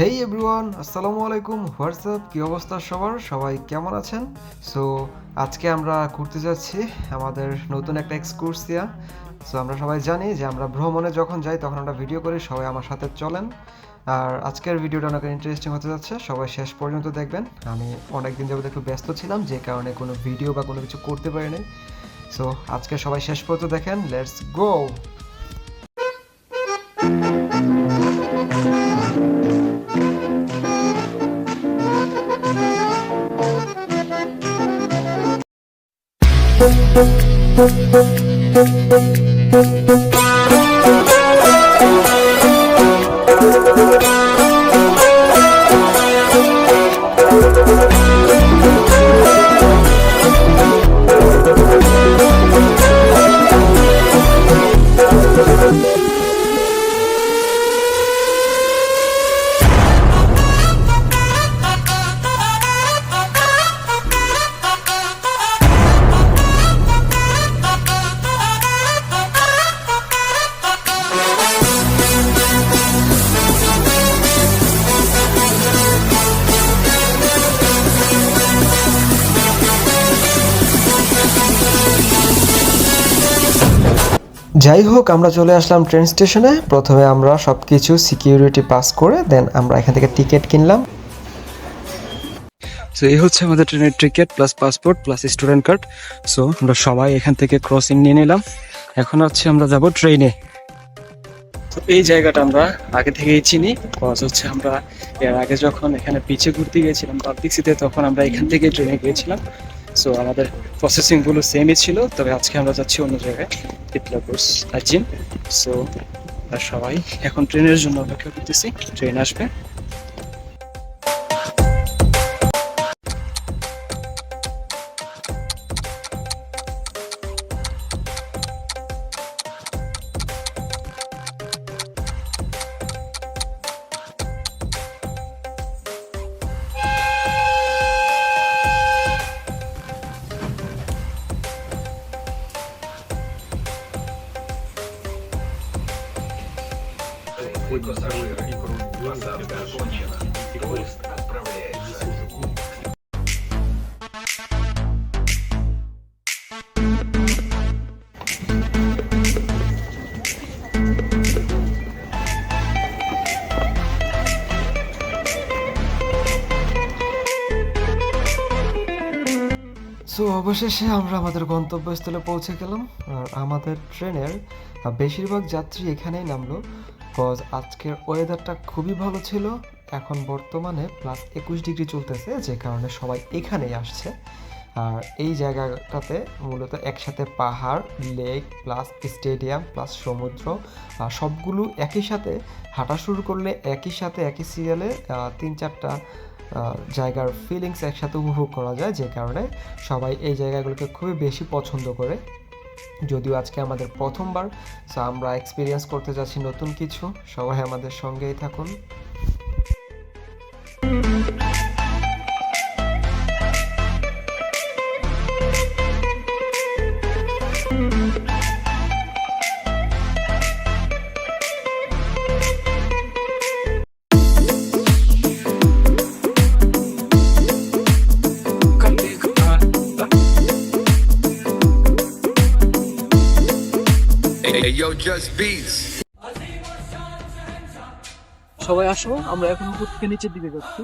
হেই everyone আসসালামু আলাইকুম WhatsApp কী অবস্থা সবার? সবাই কেমন আছেন? সো আজকে আমরা ঘুরতে যাচ্ছি আমাদের নতুন একটা এক্সকুর্সিয়া সো আমরা সবাই জানি যে আমরা ভ্রমণে যখন যাই, তখন আমরা ভিডিও করি, সবাই আমার সাথে চলেন। আর আজকের ভিডিওটা অনেক ইন্টারেস্টিং হতে যাচ্ছে, সবাই শেষ পর্যন্ত দেখবেন। আমি অনেক দিন যাবত একটু ব্যস্ত ছিলাম, যে কারণে কোনো ভিডিও বা কোনো কিছু করতে পারিনি। সো আজকে সবাই শেষ পর্যন্ত দেখেন লেটস গো Thank যাই হোক আমরা চলে আসলাম ট্রেন স্টেশনে প্রথমে আমরা সব কিছু সিকিউরিটি পাস করে দেন আমরা এখান থেকে টিকিট কিনলাম। তো এই হচ্ছে আমাদের ট্রেনের ticket plus passport plus student card so আমরা সবাই এখান থেকে ক্রসিং নিয়ে নিলাম। এখন হচ্ছে আমরা যাব ট্রেনে তো এই জায়গাটা আমরা আগে থেকেই চিনি। কজ হচ্ছে আমরা এর আগে যখন এখানে পিছে ঘুরতে গিয়েছিলাম পাবলিক সিতে তখন আমরা এখান থেকে ট্রেনে গিয়েছিলাম। সো আমাদের প্রসেসিংগুলো সেমই ছিল, তবে আজকে আমরা যাচ্ছি অন্য জায়গায় টিপলাপুরস জিম সো আর সবাই এখন ট্রেনের জন্য অপেক্ষা করতেছি ট্রেন আসবে। অবশেষে আমরা আমাদের গন্তব্যস্থলে পৌঁছে গেলাম, আর আমাদের ট্রেনের বেশিরভাগ যাত্রী এখানেই নামলো বিকজ আজকের ওয়েদারটা খুবই ভালো ছিল, এখন বর্তমানে প্লাস একুশ ডিগ্রি চলতেছে, যে কারণে সবাই এখানেই আসছে, আর এই জায়গাটাতে মূলত একসাথে পাহাড় লেক প্লাস স্টেডিয়াম প্লাস সমুদ্র সবগুলো একই সাথে হাঁটা শুরু করলে একই সাথে একই সিরিয়ালে তিন চারটা জায়গার ফিলিংস একসাথে উপভোগ করা যায়, যে কারণে সবাই এই জায়গাগুলোকে খুবই বেশি পছন্দ করে। যদিও আজকে আমাদের প্রথমবার সো আমরা এক্সপিরিয়েন্স করতে যাচ্ছি নতুন কিছু। সবাই আমাদের সঙ্গেই থাকুন। Just beats. সবাই আসো, আমরা এখন উপর থেকে নিচের দিকে যাচ্ছি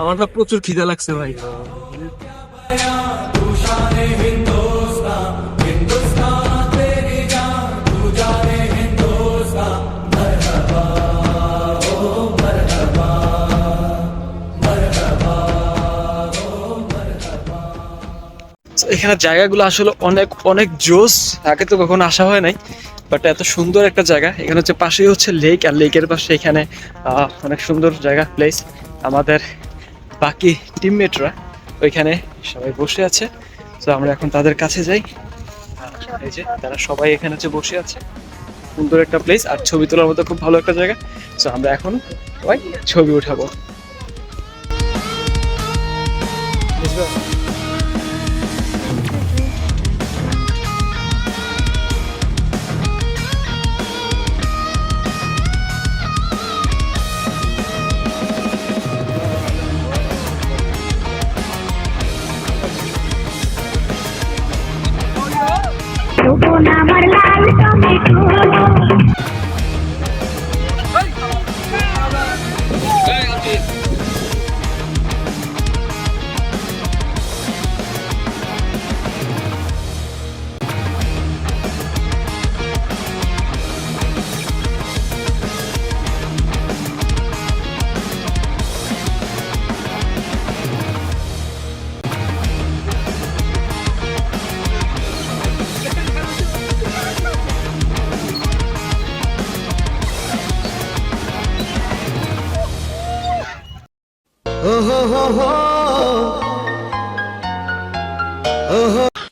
আমার না প্রচুর খিদা লাগছে ভাই এখানে জায়গাগুলো আসলে অনেক অনেক জোস, আগে তো কখনো আসা হয় নাই বাট এত সুন্দর একটা জায়গা। এখানে হচ্ছে পাশেই হচ্ছে লেক আর লেকের পাশে এখানে অনেক সুন্দর জায়গা প্লেস আমাদের বাকি টিমমেটরা ওইখানে সবাই বসে আছে। তো আমরা এখন তাদের কাছে যাই। এই যে তারা সবাই এখানে হচ্ছে বসে আছে। সুন্দর একটা প্লেস আর ছবি তোলার মতো খুব ভালো একটা জায়গা। তো আমরা এখন সবাই ছবি উঠাবো। আমার লাল টমেটো।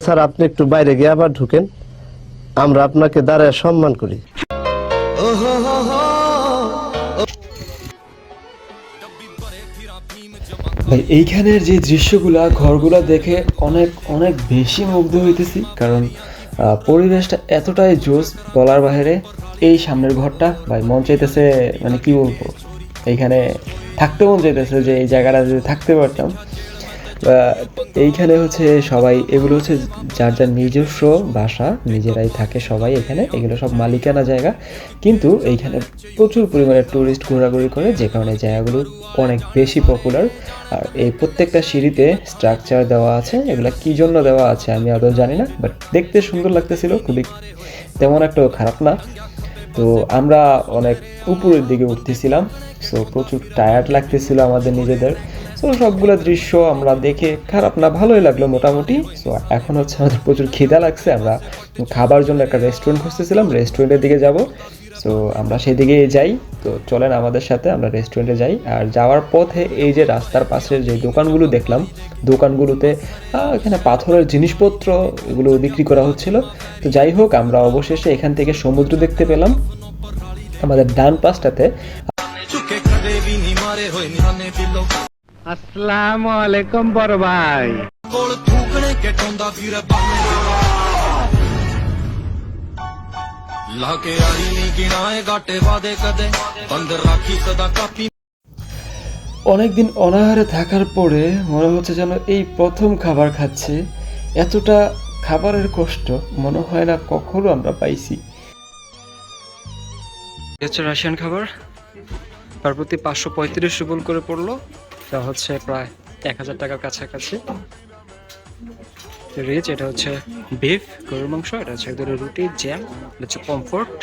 স্যার, আপনি একটু বাইরে গিয়ে আবার ঢুকেন। আমরা আপনাকে দাঁড়ায় সম্মান করি। এইখানের যে দৃশ্যগুলা, ঘরগুলা দেখে অনেক অনেক বেশি মুগ্ধ হইতেছি, কারণ পরিবেশটা এতটাই জোস বলার বাইরে এই সামনের ঘরটা, ভাই, মন চাইতেছে মানে কি বলব, এইখানে থাকতে মন চাইতেছে যে এই জায়গাটা যদি থাকতে পারতাম এইখানে হচ্ছে সবাই, এগুলো হচ্ছে যার যার নিজস্ব বাসা, নিজেরাই থাকে সবাই এখানে, এগুলো সব মালিকানা জায়গা। কিন্তু এইখানে প্রচুর পরিমাণে টুরিস্ট ঘোরাঘুরি করে, যে কারণে জায়গাগুলো অনেক বেশি পপুলার আর এই প্রত্যেকটা সিঁড়িতে স্ট্রাকচার দেওয়া আছে, এগুলো কী জন্য দেওয়া আছে আমি আদৌ জানি না বাট দেখতে সুন্দর লাগতেছিল, খুবই তেমন একটা খারাপ না। তো আমরা অনেক উপরের দিকে উঠতেছিলাম সো প্রচুর টায়ার্ড লাগতেছিল আমাদের নিজেদের। সো সবগুলো দৃশ্য আমরা দেখে খারাপ না, ভালোই লাগল মোটামুটি। সো এখন হচ্ছে আমাদের প্রচুর খিদা লাগছে, আমরা খাবার জন্য একটা রেস্টুরেন্ট খুঁজতেছিলাম রেস্টুরেন্টের দিকে যাব। সো আমরা সেদিকে যাই। তো চলেন আমাদের সাথে, আমরা রেস্টুরেন্টে যাই। আর যাওয়ার পথে এই যে রাস্তার পাশে যে দোকানগুলো দেখলাম, দোকানগুলোতে এখানে পাথরের জিনিসপত্র এগুলো বিক্রি করা হচ্ছিল। তো যাই হোক, আমরা অবশেষে এখান থেকে সমুদ্র দেখতে পেলাম। আমাদের ডান পাশটাতে আসসালামু আলাইকুম বড় ভাই ਲਾ ਕੇ ਆਈ ਨਹੀਂ ਗਿਣਾਏ ਘਾਟੇ ਵਾਦੇ ਕਦੇ ਬੰਦ ਰਾਖੀ ਸਦਾ ਕਾਪੀ অনেকদিন অনাহারে থাকার পরে মনে হচ্ছে যেন এই প্রথম খাবার খাচ্ছে এতটা খাবারের কষ্ট মনে হয় না কখনো আমরা পাইছি হচ্ছে রাশিয়ান খাবার তার প্রতি পাঁচশো পঁয়ত্রিশ রুবল করে পড়লো যা হচ্ছে প্রায় এক হাজার টাকার কাছাকাছি। রিচ এটা হচ্ছে বিফ গরুর মাংস, এটা হচ্ছে রুটি জ্যাম এটা হচ্ছে কমফোর্ট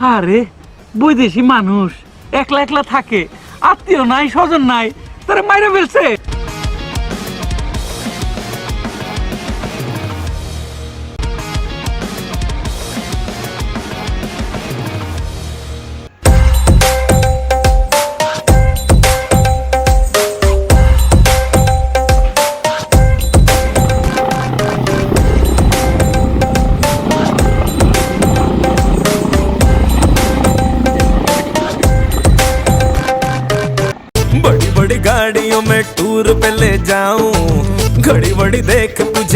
আরে বৈদেশি মানুষ একলা একলা থাকে আত্মীয় নাই স্বজন নাই তারা মাইরা ফেলছে।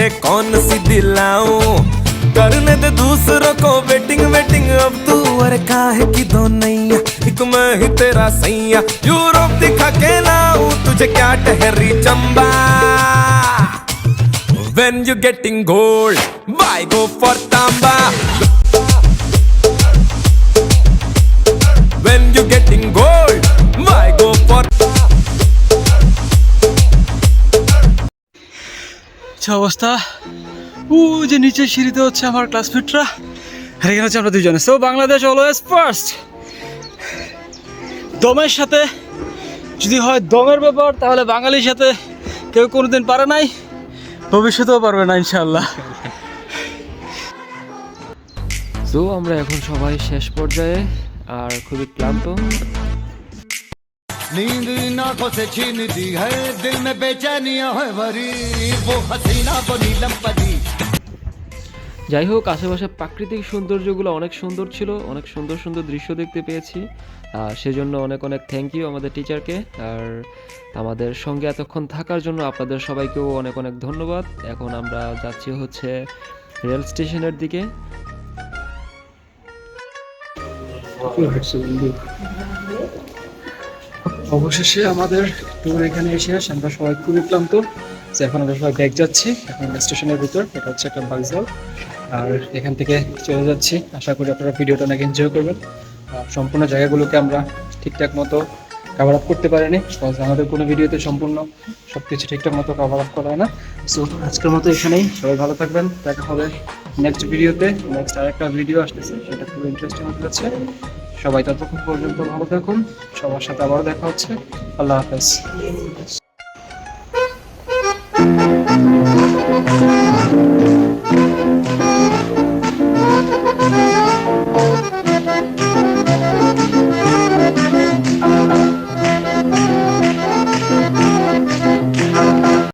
तुझे कौन सी दिलाऊं? करने दे दूसरों को वेटिंग वेटिंग अब तू और काहे की दो नैया? एक मैं ही तेरा सैया। यूरोप दिखा के लाऊं तुझे क्या ठहरी Chamba? When you getting gold, why go for tamba? When you getting আচ্ছা অবস্থা। ও যে নিচের সিঁড়িতে হচ্ছে আমার ক্লাসমেটরা আর এখানে হচ্ছে আমরা দুজনে সো বাংলাদেশ অলওয়েজ ফার্স্ট দমের সাথে যদি হয় দমের ব্যাপার তাহলে বাঙালির সাথে কেউ কোনোদিন পারে নাই। ভবিষ্যতেও পারবে না ইনশাল্লাহ তো আমরা এখন সবাই শেষ পর্যায়ে, আর খুবই ক্লান্ত। नींद इन आंखों से छीन दी है दिल में बेचैनियां है भरी वो हसीना वो नीलम परी যাই হোক আশেপাশে প্রাকৃতিক সৌন্দর্যগুলো অনেক সুন্দর ছিল অনেক সুন্দর সুন্দর দৃশ্য দেখতে পেয়েছি আর সেজন্য অনেক অনেক থ্যাংক ইউ আমাদের টিচারকে আর আমাদের সঙ্গে এতক্ষণ থাকার জন্য আপনাদের সবাইকেও অনেক অনেক ধন্যবাদ এখন আমরা যাচ্ছি হচ্ছে রেল স্টেশনের দিকে অবশেষে আমাদের ট্যুর এখানে এসে আসে, আমরা সবাই খুবই ক্লান্ত। এখন আমরা সবাই ব্যাগ যাচ্ছি, এখন স্টেশনের ভিতর, এটা হচ্ছে একটা বাগজাল আর এখান থেকে চলে যাচ্ছি, আশা করি আপনারা ভিডিওটা অনেক এনজয় করবেন। সম্পূর্ণ জায়গাগুলোকে আমরা ঠিকঠাক মতো কভার আপ করতে পারিনি বিকজ আমাদের কোনো ভিডিওতে সম্পূর্ণ সব কিছু ঠিকঠাক মতো কভার আপ করা হয় না। সো আজকের মতো এখানেই, সবাই ভালো থাকবেন, দেখা হবে নেক্সট ভিডিওতে নেক্সট আরেকটা ভিডিও আসতেছে, সেটা খুব ইন্টারেস্টিং হতে যাচ্ছে। সবাই ততক্ষণ পর্যন্ত ভালো থাকুন। সবার সাথে আবারও দেখা হচ্ছে। আল্লাহ হাফেজ।